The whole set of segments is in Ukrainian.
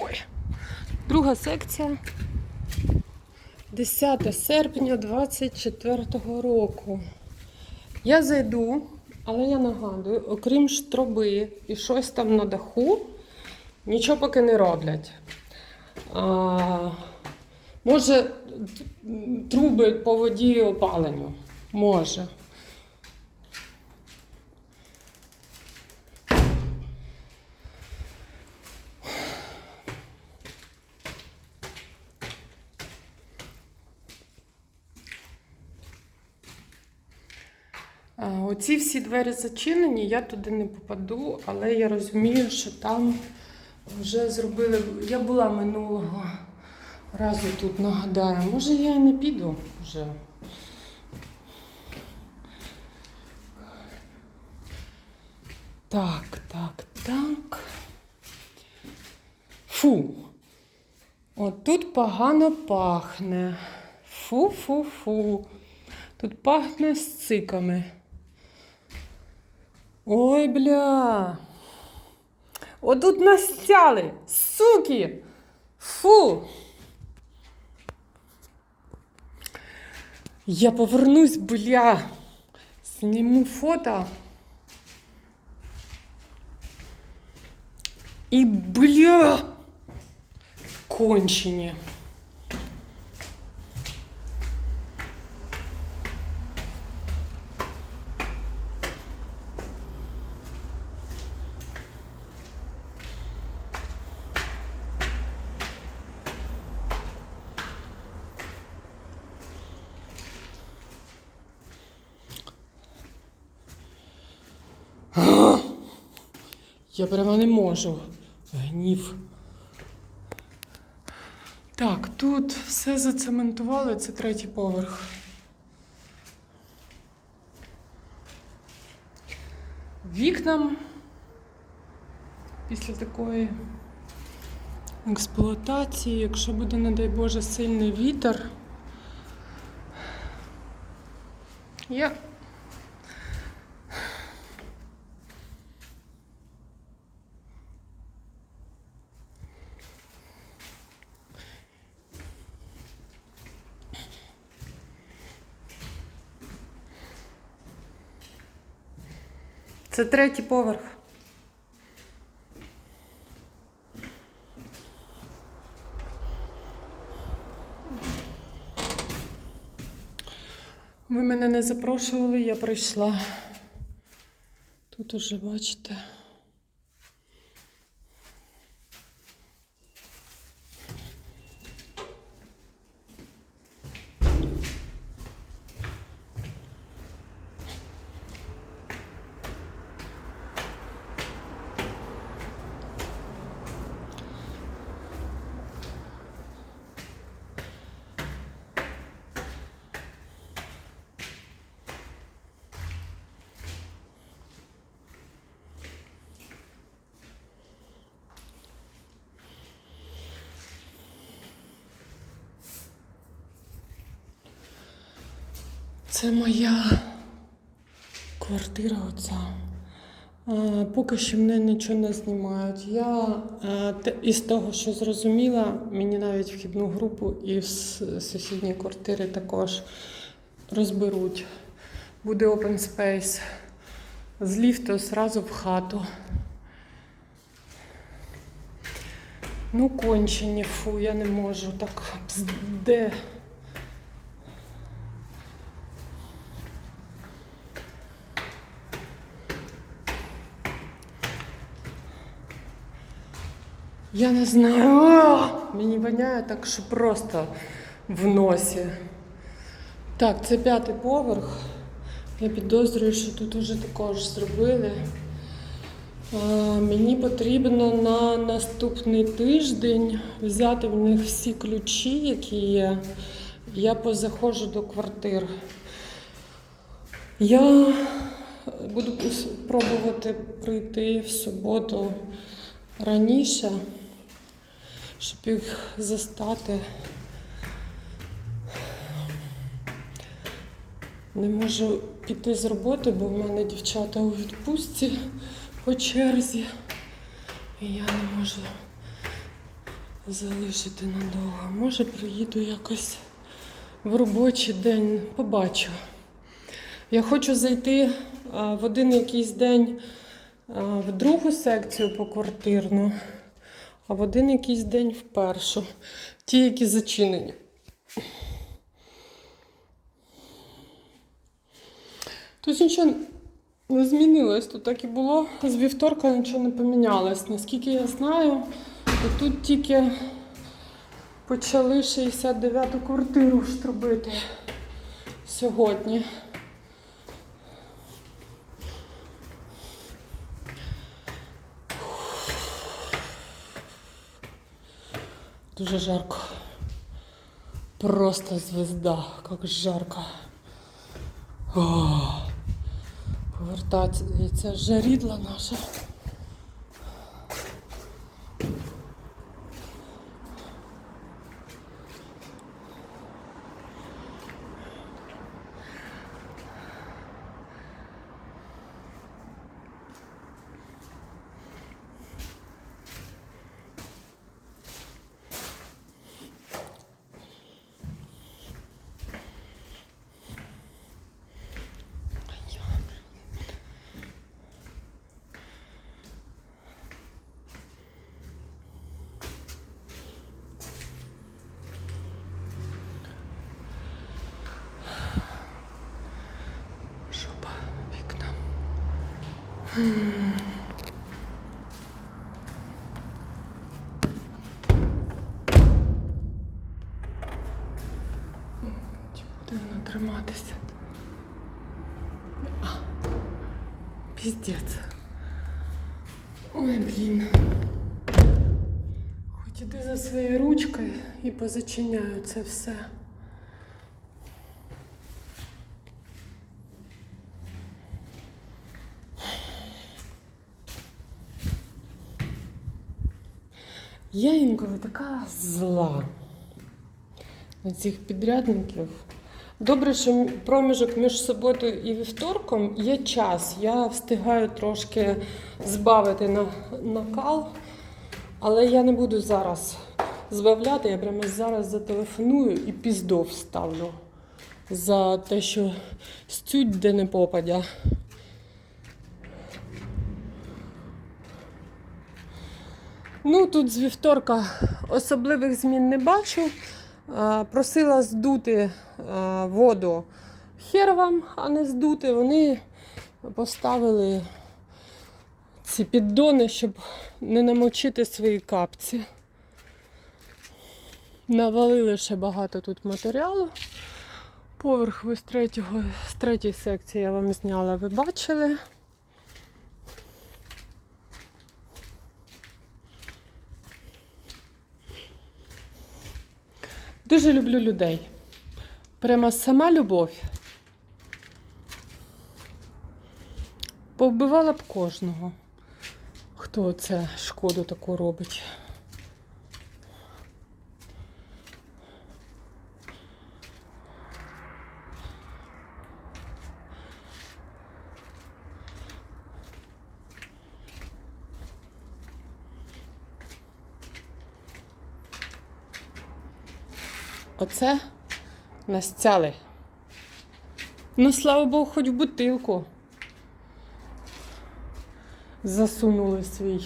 Ой. Друга секція. 10 серпня 24 року. Я зайду, але я нагадую, окрім штроби і щось там на даху, нічого поки не роблять. А, може, труби по воді і опаленню. Може. Оці всі двері зачинені, я туди не попаду, але я розумію, що там вже зробили. Я була минулого разу тут, нагадаю. Може я і не піду вже. Так, так, так. Фу. От тут погано пахне. Фу-фу-фу. Тут пахне з циками. Ой, бля. Отут настяли. Суки. Фу. Я повернусь, бля. Зніму фото. І бля. Кончені. Я прямо не можу. Гнів. Так, тут все зацементували, це третій поверх. Вікнам після такої експлуатації, якщо буде, не дай Боже, сильний вітер, я Це третій поверх. Ви мене не запрошували, я прийшла. Тут уже бачите. Це моя квартира оця. Е, Поки що мене нічого не знімають. Я е, із того, що зрозуміла, мені навіть вхідну групу і в с- сусідній квартирі також розберуть. Буде open space. З ліфту зразу в хату. Ну, кончені, фу, я не можу так. Де? Я не знаю. А! Мені воняє так, що просто в носі. Так, це п'ятий поверх. Я підозрюю, що тут уже також зробили. А, мені потрібно на наступний тиждень взяти в них всі ключі, які є. Я позаходжу до квартир. Я буду пробувати прийти в суботу раніше, щоб їх застати. Не можу піти з роботи, бо в мене дівчата у відпустці по черзі. І я не можу залишити надовго. Може, приїду якось в робочий день, побачу. Я хочу зайти в один якийсь день в другу секцію поквартирну, а в один якийсь день в першу. Ті, які зачинені. Тут нічого не змінилось, тут так і було. З вівторка нічого не помінялось. Наскільки я знаю, то тут тільки почали 69-ту квартиру штробити сьогодні. Дуже жарко. Просто звезда, як жарко. О, повертатися, це жарідла наша. Чи буде вона триматися? А, піздець. Ой, блін. Хоч іди за своєю ручкою і позачиняю це все. Я інколи така зла на цих підрядників. Добре, що проміжок між суботою і вівторком є час. Я встигаю трошки збавити на накал, але я не буду зараз збавляти. Я прямо зараз зателефоную і піздов вставлю за те, що стють де не попадя. Ну, тут з вівторка особливих змін не бачу. Е, Просила здути е, воду хер вам, а не здути. Вони поставили ці піддони, щоб не намочити свої капці. Навалили ще багато тут матеріалу. Поверх ви з, третього, з третьої секції я вам зняла, ви бачили. Дуже люблю людей. Прямо сама любов. Повбивала б кожного, хто це шкоду таку робить. Оце настяли. Ну, слава Богу, хоч в бутилку. Засунули свій.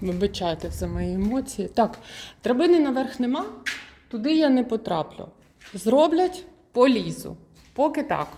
Вибачайте за мої емоції. Так, драбини наверх нема, туди я не потраплю. Зроблять, полізу. Поки так.